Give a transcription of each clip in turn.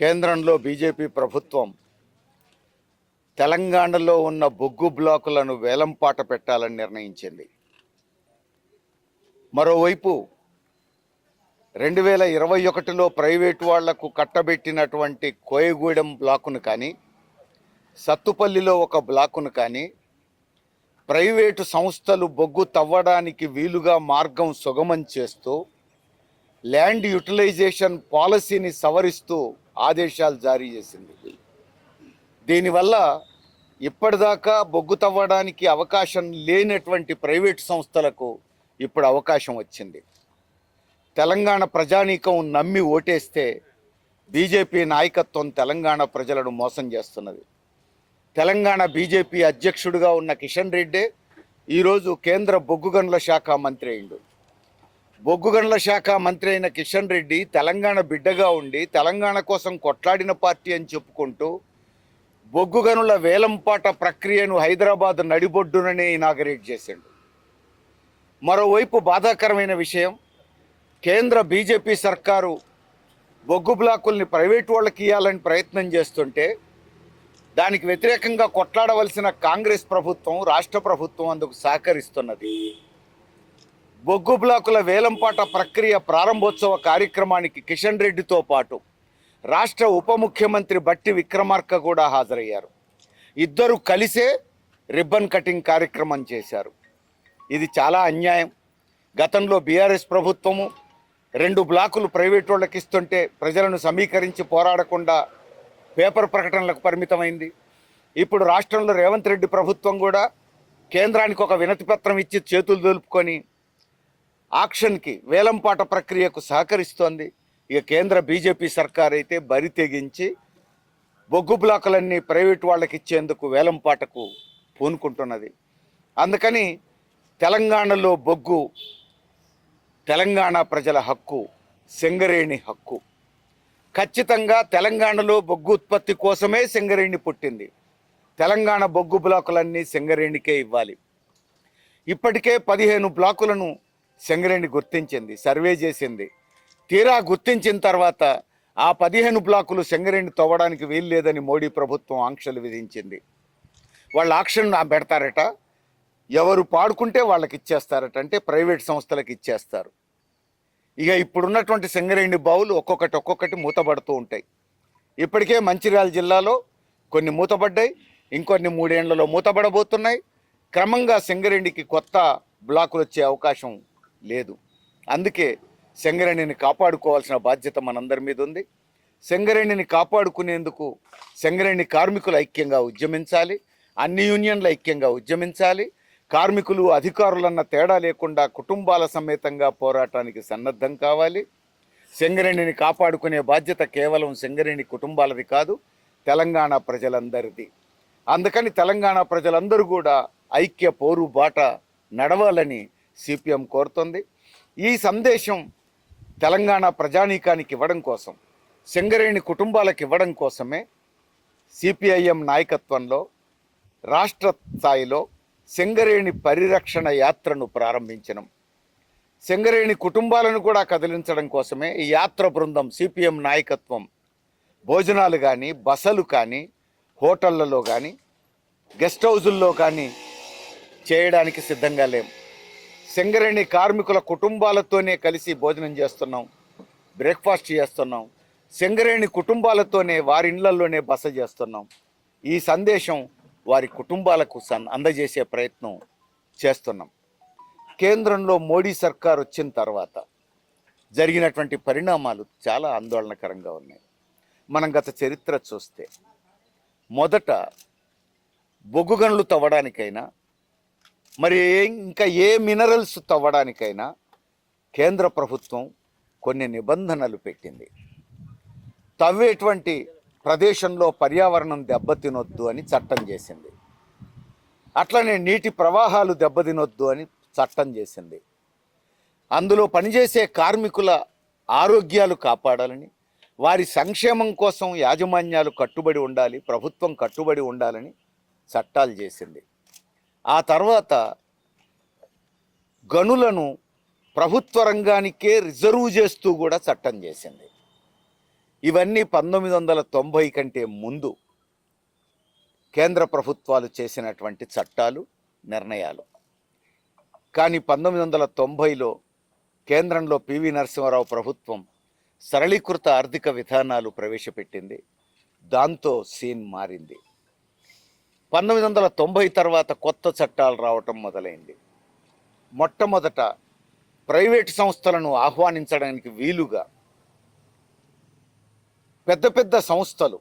కేంద్రంలో బీజేపీ ప్రభుత్వం తెలంగాణలో ఉన్న బొగ్గు బ్లాకులను వేలంపాట పెట్టాలని నిర్ణయించింది. మరోవైపు రెండు వేల ఇరవై ఒకటిలో ప్రైవేటు వాళ్ళకు కట్టబెట్టినటువంటి కోయగూడెం బ్లాకును కానీ సత్తుపల్లిలో ఒక బ్లాకును కానీ ప్రైవేటు సంస్థలు బొగ్గు తవ్వడానికి వీలుగా మార్గం సుగమం చేస్తూ ల్యాండ్ యూటిలైజేషన్ పాలసీని సవరిస్తూ ఆదేశాలు జారీ చేసింది. దీనివల్ల ఇప్పటిదాకా బొగ్గు తవ్వడానికి అవకాశం లేనటువంటి ప్రైవేటు సంస్థలకు ఇప్పుడు అవకాశం వచ్చింది. తెలంగాణ ప్రజానీకం నమ్మి ఓటేస్తే బీజేపీ నాయకత్వం తెలంగాణ ప్రజలను మోసం చేస్తున్నది. తెలంగాణ బీజేపీ అధ్యక్షుడిగా ఉన్న కిషన్ రెడ్డి ఈరోజు కేంద్ర బొగ్గు గనుల శాఖ మంత్రి అయిండు బొగ్గుగండ్ల శాఖ మంత్రి అయిన కిషన్ రెడ్డి తెలంగాణ బిడ్డగా ఉండి తెలంగాణ కోసం కొట్లాడిన పార్టీ అని చెప్పుకుంటూ బొగ్గుగనుల వేలంపాట ప్రక్రియను హైదరాబాద్ నడిబొడ్డుననే ఇనాగరేట్ చేశాడు మరోవైపు బాధాకరమైన విషయం కేంద్ర బీజేపీ సర్కారు బొగ్గు బ్లాకుల్ని ప్రైవేట్ వాళ్ళకి ఇవ్వాలని ప్రయత్నం చేస్తుంటే దానికి వ్యతిరేకంగా కొట్లాడవలసిన కాంగ్రెస్ ప్రభుత్వం రాష్ట్ర ప్రభుత్వం అందుకు సహకరిస్తున్నది. బొగ్గు బ్లాకుల వేలంపాట ప్రక్రియ ప్రారంభోత్సవ కార్యక్రమానికి కిషన్ రెడ్డితో పాటు రాష్ట్ర ఉప ముఖ్యమంత్రి బట్టి విక్రమార్క కూడా హాజరయ్యారు. ఇద్దరు కలిసే రిబ్బన్ కటింగ్ కార్యక్రమం చేశారు. ఇది చాలా అన్యాయం. గతంలో బీఆర్ఎస్ ప్రభుత్వము రెండు బ్లాకులు ప్రైవేట్ వాళ్ళకి ఇస్తుంటే ప్రజలను సమీకరించి పోరాడకుండా పేపర్ ప్రకటనలకు పరిమితమైంది. ఇప్పుడు రాష్ట్రంలో రేవంత్ రెడ్డి ప్రభుత్వం కూడా కేంద్రానికి ఒక వినతిపత్రం ఇచ్చి చేతులు దులుపుకొని ఆక్షన్కి వేలంపాట ప్రక్రియకు సహకరిస్తోంది. ఇక కేంద్ర బీజేపీ సర్కార్ అయితే బరి తెగించి బొగ్గు బ్లాకులన్నీ ప్రైవేట్ వాళ్ళకి ఇచ్చేందుకు వేలంపాటకు పూనుకుంటున్నది. అందుకని తెలంగాణలో బొగ్గు తెలంగాణ ప్రజల హక్కు సింగరేణి హక్కు. ఖచ్చితంగా తెలంగాణలో బొగ్గు ఉత్పత్తి కోసమే సింగరేణి పుట్టింది. తెలంగాణ బొగ్గు బ్లాకులన్నీ సింగరేణికే ఇవ్వాలి. ఇప్పటికే పదిహేను బ్లాకులను సింగరేణి గుర్తించింది సర్వే చేసింది. తీరా గుర్తించిన తర్వాత ఆ పదిహేను బ్లాకులు సింగరేణి తవ్వడానికి వీల్లేదని మోడీ ప్రభుత్వం ఆంక్షలు విధించింది. వాళ్ళు ఆక్షన్ పెడతారట. ఎవరు పాడుకుంటే వాళ్ళకి ఇచ్చేస్తారట. అంటే ప్రైవేట్ సంస్థలకు ఇచ్చేస్తారు. ఇక ఇప్పుడున్నటువంటి సింగరేణి బావులు ఒక్కొక్కటి ఒక్కొక్కటి మూతపడుతూ ఉంటాయి. ఇప్పటికే మంచిర్యాల జిల్లాలో కొన్ని మూతపడ్డాయి ఇంకొన్ని మూడేళ్ళలో మూతపడబోతున్నాయి. క్రమంగా సింగరేణికి కొత్త బ్లాకులు వచ్చే అవకాశం లేదు. అందుకే శంగరేణిని కాపాడుకోవాల్సిన బాధ్యత మనందరి మీద ఉంది. సింగరేణిని కాపాడుకునేందుకు శంగరేణి కార్మికులు ఐక్యంగా ఉద్యమించాలి. అన్ని యూనియన్లు ఐక్యంగా ఉద్యమించాలి. కార్మికులు అధికారులన్న తేడా లేకుండా కుటుంబాల సమేతంగా పోరాటానికి సన్నద్ధం కావాలి. శంగరేణిని కాపాడుకునే బాధ్యత కేవలం శంగరేణి కుటుంబాలది కాదు తెలంగాణ ప్రజలందరిది. అందుకని తెలంగాణ ప్రజలందరూ కూడా ఐక్య పోరు బాట నడవాలని సిపిఎం కోరుతుంది. ఈ సందేశం తెలంగాణ ప్రజానీకానికి ఇవ్వడం కోసం సింగరేణి కుటుంబాలకు ఇవ్వడం కోసమే సిపిఐఎం నాయకత్వంలో రాష్ట్ర స్థాయిలో సింగరేణి పరిరక్షణ యాత్రను ప్రారంభించడం. సింగరేణి కుటుంబాలను కూడా కదిలించడం కోసమే ఈ యాత్ర బృందం సిపిఎం నాయకత్వం భోజనాలు కానీ బసలు కానీ హోటళ్ళలో కానీ గెస్ట్ హౌజుల్లో కానీ చేయడానికి సిద్ధంగా లేము సింగరేణి కార్మికుల కుటుంబాలతోనే కలిసి భోజనం చేస్తున్నాం బ్రేక్ఫాస్ట్ చేస్తున్నాం సింగరేణి కుటుంబాలతోనే వారి ఇళ్ళలోనే బస చేస్తున్నాం. ఈ సందేశం వారి కుటుంబాలకు సన్ అందజేసే ప్రయత్నం చేస్తున్నాం. కేంద్రంలో మోడీ సర్కార్ వచ్చిన తర్వాత జరిగినటువంటి పరిణామాలు చాలా ఆందోళనకరంగా ఉన్నాయి. మనం గత చరిత్ర చూస్తే మొదట బొగ్గు గనులు తవ్వడానికైనా మరి ఇంకా ఏ మినరల్స్ తవ్వడానికైనా కేంద్ర ప్రభుత్వం కొన్ని నిబంధనలు పెట్టింది. తవ్వేటువంటి ప్రదేశంలో పర్యావరణం దెబ్బతినొద్దు అని చట్టం చేసింది. అట్లనే నీటి ప్రవాహాలు దెబ్బతినొద్దు అని చట్టం చేసింది. అందులో పనిచేసే కార్మికుల ఆరోగ్యాలు కాపాడాలని వారి సంక్షేమం కోసం యాజమాన్యాలు కట్టుబడి ఉండాలి ప్రభుత్వం కట్టుబడి ఉండాలని చట్టాలు చేసింది. ఆ తర్వాత గనులను ప్రభుత్వ రంగానికే రిజర్వ్ చేస్తూ కూడా చట్టం చేసింది. ఇవన్నీ పంతొమ్మిది వందల తొంభై కంటే ముందు కేంద్ర ప్రభుత్వాలు చేసినటువంటి చట్టాలు నిర్ణయాలు. కానీ పంతొమ్మిది వందల తొంభైలో కేంద్రంలో పివి నరసింహారావు ప్రభుత్వం సరళీకృత ఆర్థిక విధానాలు ప్రవేశపెట్టింది. దాంతో సీన్ మారింది. పంతొమ్మిది వందల తొంభై తర్వాత కొత్త చట్టాలు రావటం మొదలైంది. మొట్టమొదట ప్రైవేటు సంస్థలను ఆహ్వానించడానికి వీలుగా పెద్ద పెద్ద సంస్థలు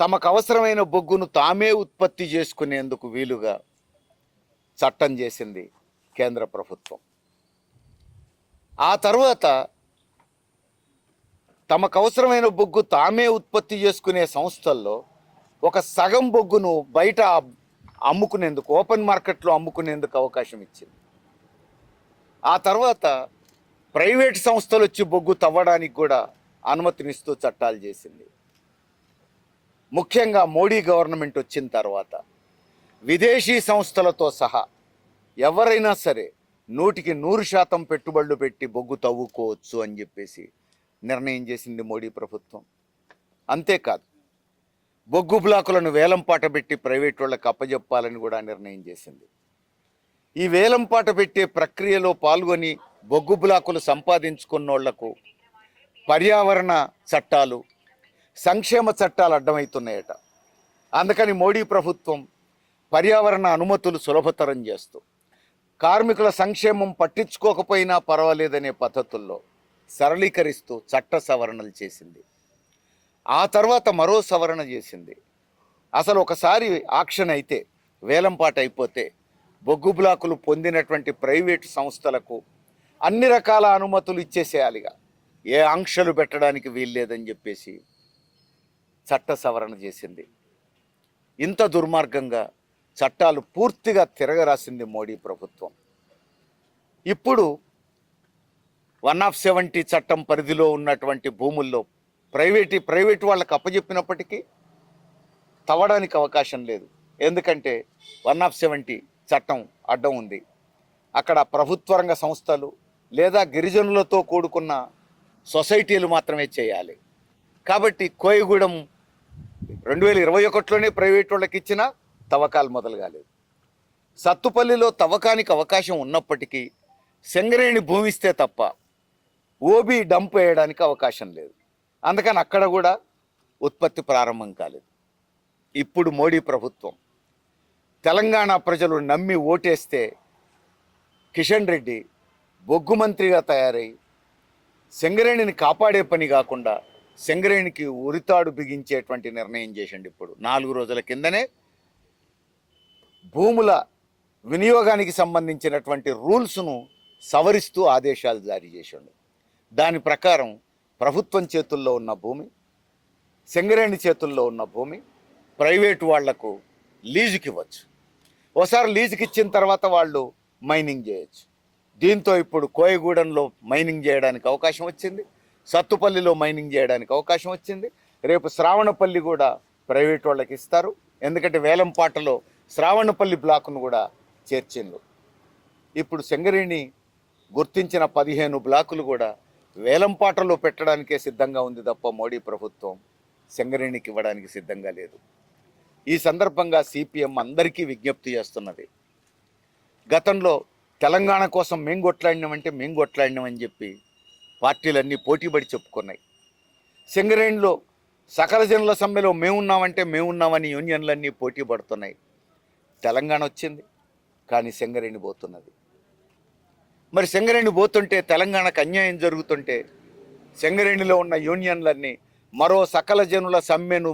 తమకు అవసరమైన బొగ్గును తామే ఉత్పత్తి చేసుకునేందుకు వీలుగా చట్టం చేసింది కేంద్ర ప్రభుత్వం. ఆ తర్వాత తమకు అవసరమైన బొగ్గు తామే ఉత్పత్తి చేసుకునే సంస్థల్లో ఒక సగం బొగ్గును బయట అమ్ముకునేందుకు ఓపెన్ మార్కెట్లో అమ్ముకునేందుకు అవకాశం ఇచ్చింది. ఆ తర్వాత ప్రైవేట్ సంస్థలు వచ్చి బొగ్గు తవ్వడానికి కూడా అనుమతినిస్తూ చట్టాలు చేసింది. ముఖ్యంగా మోడీ గవర్నమెంట్ వచ్చిన తర్వాత విదేశీ సంస్థలతో సహా ఎవరైనా సరే నూటికి నూరు శాతం పెట్టుబడులు పెట్టి బొగ్గు తవ్వుకోవచ్చు అని చెప్పేసి నిర్ణయం చేసింది మోడీ ప్రభుత్వం. అంతేకాదు బొగ్గు బ్లాకులను వేలంపాట పెట్టి ప్రైవేట్ వాళ్ళకి అప్పజెప్పాలని కూడా నిర్ణయం చేసింది. ఈ వేలం పాట పెట్టే ప్రక్రియలో పాల్గొని బొగ్గు బ్లాకులు సంపాదించుకున్నోళ్ళకు పర్యావరణ చట్టాలు సంక్షేమ చట్టాలు అడ్డమవుతున్నాయట. అందుకని మోడీ ప్రభుత్వం పర్యావరణ అనుమతులు సులభతరం చేస్తూ కార్మికుల సంక్షేమం పట్టించుకోకపోయినా పర్వాలేదనే పద్ధతుల్లో సరళీకరిస్తూ చట్ట సవరణలు చేసింది. ఆ తర్వాత మరో సవరణ చేసింది. అసలు ఒకసారి ఆక్షన్ అయితే వేలంపాట అయిపోతే బొగ్గు బ్లాకులు పొందినటువంటి ప్రైవేటు సంస్థలకు అన్ని రకాల అనుమతులు ఇచ్చేసేయాలిగా ఏ ఆంక్షలు పెట్టడానికి వీల్లేదని చెప్పేసి చట్ట సవరణ చేసింది. ఇంత దుర్మార్గంగా చట్టాలు పూర్తిగా తిరగరాసింది మోడీ ప్రభుత్వం. ఇప్పుడు వన్ ఆఫ్ సెవెంటీ చట్టం పరిధిలో ఉన్నటువంటి భూముల్లో ప్రైవేట్ ప్రైవేట్ వాళ్ళకి అప్పచెప్పినప్పటికీ తవ్వడానికి అవకాశం లేదు. ఎందుకంటే వన్ ఆఫ్ సెవెంటీ చట్టం అడ్డం ఉంది. అక్కడ ప్రభుత్వ రంగ సంస్థలు లేదా గిరిజనులతో కూడుకున్న సొసైటీలు మాత్రమే చేయాలి. కాబట్టి కోయగూడెం రెండు వేల ఇరవై ఒకటిలోనే ప్రైవేట్ వాళ్ళకి ఇచ్చిన తవ్వకాలు మొదలు కాలేదు. సత్తుపల్లిలో తవ్వకానికి అవకాశం ఉన్నప్పటికీ సింగరేణి భూమిస్తే తప్ప ఓబీ డంప్ వేయడానికి అవకాశం లేదు. అందుకని అక్కడ కూడా ఉత్పత్తి ప్రారంభం కాలేదు. ఇప్పుడు మోడీ ప్రభుత్వం తెలంగాణ ప్రజలు నమ్మి ఓటేస్తే కిషన్ రెడ్డి బొగ్గు మంత్రిగా తయారై సింగరేణిని కాపాడే పని కాకుండా సింగరేణికి ఉరితాడు బిగించేటువంటి నిర్ణయం చేసిండు ఇప్పుడు. నాలుగు రోజుల కిందనే భూముల వినియోగానికి సంబంధించినటువంటి రూల్స్ను సవరిస్తూ ఆదేశాలు జారీ చేసిండు. దాని ప్రకారం ప్రభుత్వం చేతుల్లో ఉన్న భూమి సింగరేణి చేతుల్లో ఉన్న భూమి ప్రైవేటు వాళ్ళకు లీజుకి ఇవ్వచ్చు. ఒకసారి లీజుకి ఇచ్చిన తర్వాత వాళ్ళు మైనింగ్ చేయొచ్చు. దీంతో ఇప్పుడు కోయగూడెంలో మైనింగ్ చేయడానికి అవకాశం వచ్చింది. సత్తుపల్లిలో మైనింగ్ చేయడానికి అవకాశం వచ్చింది. రేపు శ్రావణపల్లి కూడా ప్రైవేట్ వాళ్ళకి ఇస్తారు. ఎందుకంటే వేలంపాటలో శ్రావణపల్లి బ్లాక్ను కూడా చేర్చిండ్రు. ఇప్పుడు సింగరేణి గుర్తించిన పదిహేను బ్లాకులు కూడా వేలంపాటలో పెట్టడానికే సిద్ధంగా ఉంది తప్ప మోడీ ప్రభుత్వం సింగరేణికి ఇవ్వడానికి సిద్ధంగా లేదు. ఈ సందర్భంగా సిపిఎం అందరికీ విజ్ఞప్తి చేస్తున్నది. గతంలో తెలంగాణ కోసం మేం కొట్లాడినామంటే మేము కొట్లాడినామని చెప్పి పార్టీలన్నీ పోటీపడి చెప్పుకున్నాయి. సింగరేణిలో సకల జనుల సమ్మెలో మేమున్నామంటే మేమున్నామని యూనియన్లన్నీ పోటీ పడుతున్నాయి తెలంగాణ వచ్చింది కానీ సింగరేణి పోతున్నది. మరి సింగరేణి పోతుంటే తెలంగాణకు అన్యాయం జరుగుతుంటే సింగరేణిలో ఉన్న యూనియన్లన్నీ మరో సకల జనుల సమ్మెను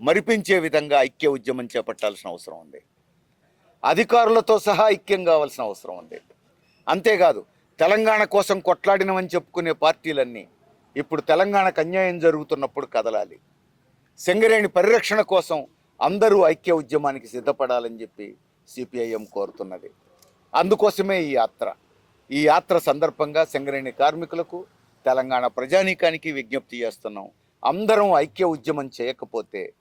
మరిపించే విధంగా ఐక్య ఉద్యమం చేపట్టాల్సిన అవసరం ఉంది. అధికారులతో సహా ఐక్యం కావాల్సిన అవసరం ఉంది. అంతేకాదు తెలంగాణ కోసం కొట్లాడినమని చెప్పుకునే పార్టీలన్నీ ఇప్పుడు తెలంగాణకు అన్యాయం జరుగుతున్నప్పుడు కదలాలి. సింగరేణి పరిరక్షణ కోసం అందరూ ఐక్య ఉద్యమానికి సిద్ధపడాలని చెప్పి సిపిఐఎం కోరుతున్నది. అందుకోసమే ఈ యాత్ర. ఈ యాత్ర సందర్భంగా సంగరేణి కార్మికులకు తెలంగాణ ప్రజానీకానికి విజ్ఞప్తి చేస్తున్నాం. అందరం ఐక్య ఉద్యమం చేయకపోతే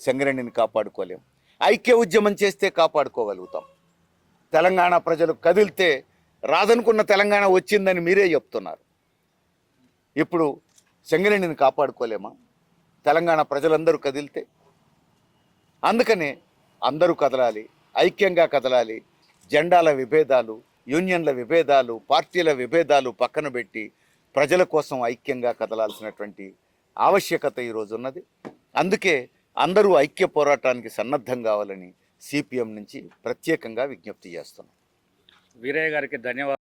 సంగరేణిని కాపాడుకోలేం. ఐక్య ఉద్యమం చేస్తే కాపాడుకోగలుగుతాం. తెలంగాణ ప్రజలు కదిలితే రాదనుకున్న తెలంగాణ వచ్చిందని మీరే చెప్తున్నారు. ఇప్పుడు సంగరేణిని కాపాడుకోలేమా? తెలంగాణ ప్రజలందరూ కదిలితే? అందుకనే అందరూ కదలాలి ఐక్యంగా కదలాలి జెండాల విభేదాలు యూనియన్ల విభేదాలు పార్టీల విభేదాలు పక్కన పెట్టి ప్రజల కోసం ఐక్యంగా కదలాల్సినటువంటి ఆవశ్యకత ఈరోజు ఉన్నది. అందుకే అందరూ ఐక్య పోరాటానికి సన్నద్ధం కావాలని సిపిఎం నుంచి ప్రత్యేకంగా విజ్ఞప్తి చేస్తున్నాం. వీరయ్య గారికి ధన్యవాదాలు.